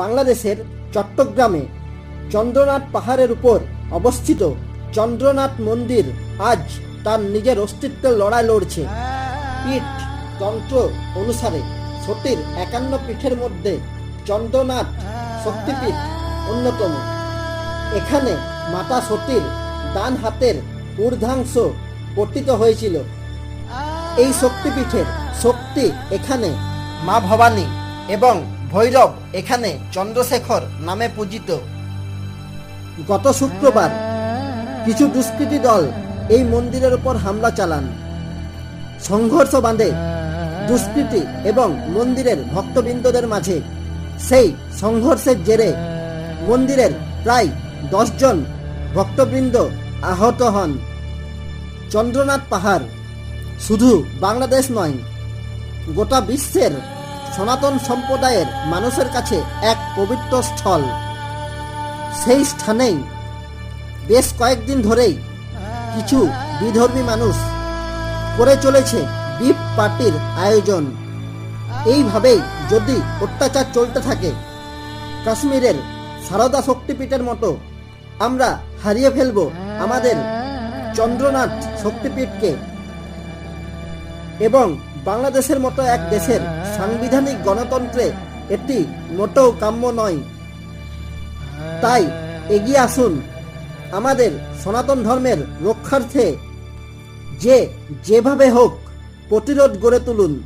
বাংলাদেশের চট্টগ্রামে চন্দ্রনাথ পাহাড়ের উপর অবস্থিত চন্দ্রনাথ মন্দির আজ তার নিজের অস্তিত্বের লড়াই লড়ছে। পীঠ তন্ত্র অনুসারে সতীর একান্ন পীঠের মধ্যে চন্দ্রনাথ শক্তিপীঠ অন্যতম। এখানে মাতা সতীর ডান হাতের ঊর্ধ্বাংশ পতিত হয়েছিল। এই শক্তিপীঠের শক্তি এখানে মা ভবানী এবং ভৈরব এখানে চন্দ্রশেখর নামে পূজিত। গত শুক্রবার কিছু দুষ্কৃতী দল এই মন্দিরের উপর হামলা চালান। সংঘর্ষ বাঁধে দুষ্কৃতি এবং মন্দিরের ভক্তবৃন্দদের মাঝে। সেই সংঘর্ষের জেরে মন্দিরের প্রায় দশজন ভক্তবৃন্দ আহত হন। চন্দ্রনাথ পাহাড় শুধু বাংলাদেশ নয়, গোটা বিশ্বের সনাতন সম্প্রদায়ের মানুষের কাছে এক পবিত্র স্থল। সেই স্থানেই বেশ কয়েকদিন ধরেই কিছু বিধর্মী মানুষ করে চলেছে বিপ পার্টির আয়োজন। এইভাবেই যদি অত্যাচার চলতে থাকে, কাশ্মীরের সারদা শক্তিপীঠের মতো আমরা হারিয়ে ফেলব আমাদের চন্দ্রনাথ শক্তিপীঠকে। এবং বাংলাদেশের মতো এক দেশের সাংবিধানিক গণতন্ত্রে এটি মোটেও কাম্য নয়। তাই এগিয়ে আসুন। আমাদের সনাতন ধর্মের রক্ষার্থে যে যেভাবে হোক প্রতিরোধ গড়ে তুলুন।